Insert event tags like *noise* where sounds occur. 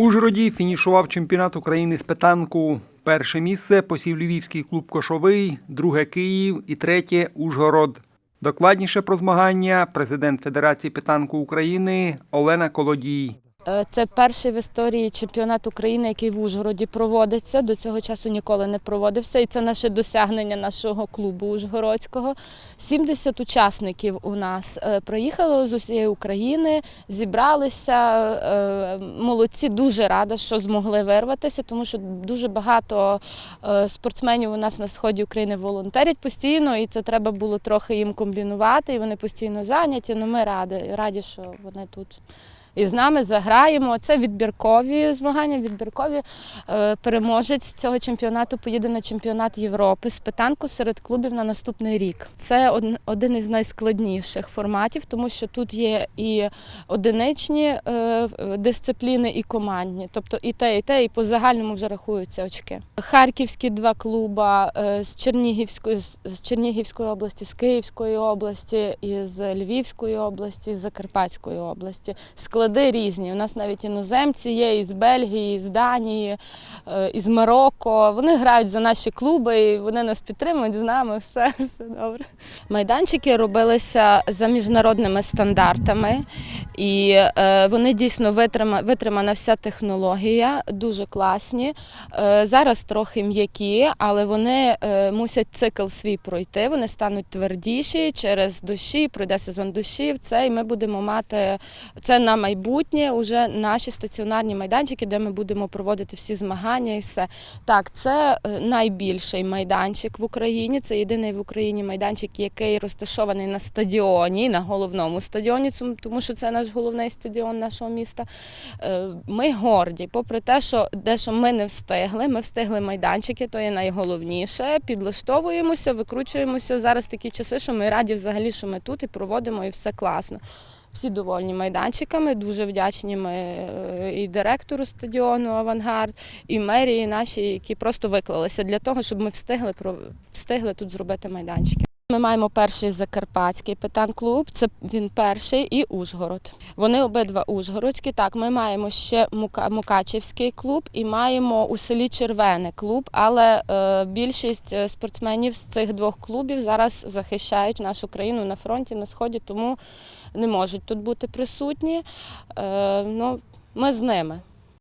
Ужгороді фінішував чемпіонат України з питанку. Перше місце посів Львівський клуб Кошовий, друге Київ і третє Ужгород. Докладніше про змагання президент Федерації питанку України Олена Колодій. Е, Це перший в історії чемпіонат України, який в Ужгороді проводиться. До цього часу ніколи не проводився. І це наше досягнення нашого клубу Ужгородського. 70 учасників у нас е, приїхало з усієї України, зібралися. е, Молодці дуже рада, що змогли вирватися, тому що дуже багато спортсменів у нас на сході України волонтерять постійно, і це треба було трохи їм комбінувати. І вони постійно зайняті. Ну ми раді, раді, що вони тут і з нами заграємо. Це відбіркові змагання. Відбіркові Е, переможець цього чемпіонату поїде на чемпіонат Європи з питанку серед клубів на наступний рік. Це один із найскладніших форматів, тому що тут є і одиничні е, дисципліни, і командні. Тобто і те, і те, і по загальному вже рахуються очки. Харківські два клуба е, з Чернігівської з Чернігівської області, з Київської області, і з Львівської області, з Закарпатської області. Склади різні. У нас навіть іноземці є із Бельгії, із Данії, е, із Марокко. Вони грають за наші клуби, і вони нас підтримують з нами. Все, *laughs* все добре. Майданчики робилися за міжнародними стандартами, і е, вони дійсно витрима, витримана вся технологія, дуже класні. Е, зараз трохи м'які, але вони мусять цикл свій пройти. Вони стануть твердіші через дощі, пройде сезон дощів. Це і ми будемо мати це на майбутнє. Уже наші стаціонарні майданчики, де ми будемо проводити всі змагання і все. Так, це е, найбільший майданчик в Україні. Це єдиний в Україні майданчик, який розташований на стадіоні, на головному стадіоні, тому що це наш головний стадіон нашого міста. Е, Ми горді, попри те, що дещо ми не встигли. Ми встигли майданчики, то є найголовніше. Підлаштовуємося, викручуємося. Зараз такі часи, що ми раді взагалі, що ми тут і проводимо, і все класно. Всі довольні майданчиками, дуже вдячні ми е, і директору стадіону Авангард, і мерії наші, які просто виклалися для того, щоб ми встигли встигли тут зробити майданчики. Ми маємо перший закарпатський петан-клуб, це він перший і Ужгород. Вони обидва ужгородські. Так, ми маємо ще Мука- Мукачівський клуб і маємо у селі Червене клуб, але е, більшість е, спортсменів з цих двох клубів зараз захищають нашу країну на фронті, на сході, тому не можуть тут бути присутні. Е, ну, ми з ними.